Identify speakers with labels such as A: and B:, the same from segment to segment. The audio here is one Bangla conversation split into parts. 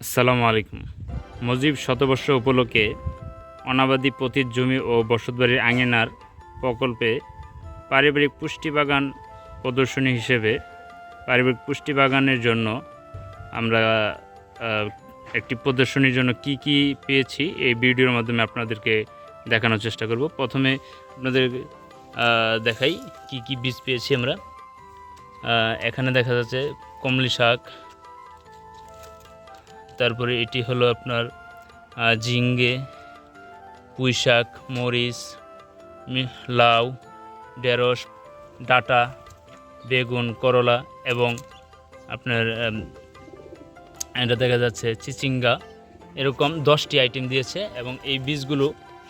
A: আসসালামু আলাইকুম। মজিব শতবর্ষ উপলক্ষে অনাবাদী পতির জমি ও বসতবাড়ির আঙিনার প্রকল্পে পারিবারিক পুষ্টি বাগান প্রদর্শনী হিসেবে পারিবারিক পুষ্টি বাগানের জন্য আমরা একটি প্রদর্শনীর জন্য কি কি পেয়েছি এই ভিডিওর মাধ্যমে আপনাদেরকে দেখানোর চেষ্টা করব। প্রথমে আপনাদের দেখাই কি কি বীজ পেয়েছি আমরা। এখানে দেখা যাচ্ছে কমলি শাক তারপরে এটি হলো আপনার ঝিঙ্গে পুঁই শাক মরিচ লাউ, ঢেঁড়স, ডাটা, বেগুন, করলা এবং আপনার এটা দেখা যাচ্ছে চিচিঙ্গা। এরকম দশটি আইটেম দিয়েছে এবং এই বীজগুলো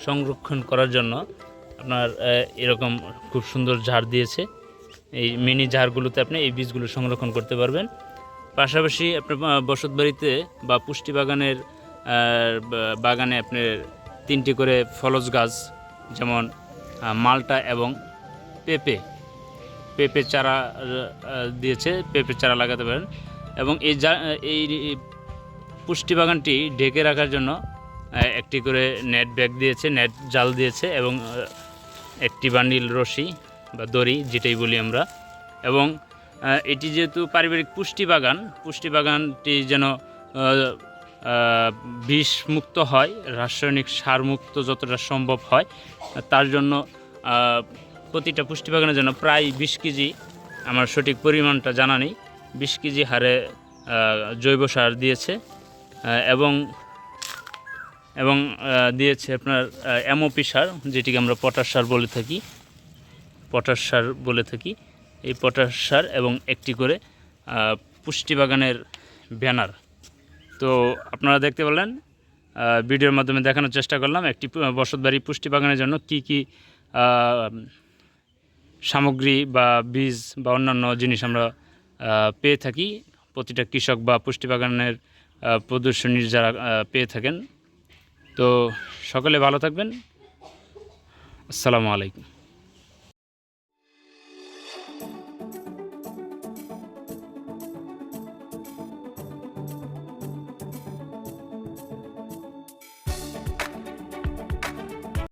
A: সংরক্ষণ করার জন্য আপনার এরকম খুব সুন্দর ঝাড় দিয়েছে। এই মিনি ঝাড়গুলোতে আপনি এই বীজগুলো সংরক্ষণ করতে পারবেন। পাশাপাশি আপনার বসত বাড়িতে বা পুষ্টি বাগানের বাগানে আপনার তিনটি করে ফলজ গাছ, যেমন মালটা এবং পেঁপে। পেঁপে চারা দিয়েছে, পেঁপে চারা লাগাতে পারেন। এবং এই যা, এই পুষ্টি বাগানটি ঢেকে রাখার জন্য একটি করে নেট ব্যাগ দিয়েছে, নেট জাল দিয়েছে এবং একটি বান্ডিল রশি বা দড়ি, যেটাই বলি আমরা। এবং এটি যেহেতু পারিবারিক পুষ্টি বাগান পুষ্টি বাগানটি যেন বিষমুক্ত হয়, রাসায়নিক সারমুক্ত যতটা সম্ভব হয়, তার জন্য প্রতিটা পুষ্টি বাগানের জন্য প্রায় বিশ কেজি, আমার সঠিক পরিমাণটা জানা নেই, বিশ কেজি হারে জৈব সার দিয়েছে এবং এবং দিয়েছে আপনার এমওপি সার, যেটিকে আমরা পটাশ সার বলে থাকি, পটাশ সার বলে থাকি। এই পটাশ সার এবং একটি করে পুষ্টি বাগানের ব্যানার। তো আপনারা দেখতে পেলেন ভিডিওর মাধ্যমে দেখানোর চেষ্টা করলাম একটি বসতবাড়ি পুষ্টি বাগানের জন্য কি কি সামগ্রী বা বীজ বা অন্যান্য জিনিস আমরা পেয়ে থাকি। প্রতিটা কৃষক বা পুষ্টি বাগানের প্রদর্শনীর যারা পেয়ে থাকেন। তো সকলে ভালো থাকবেন। আসসালামু আলাইকুম।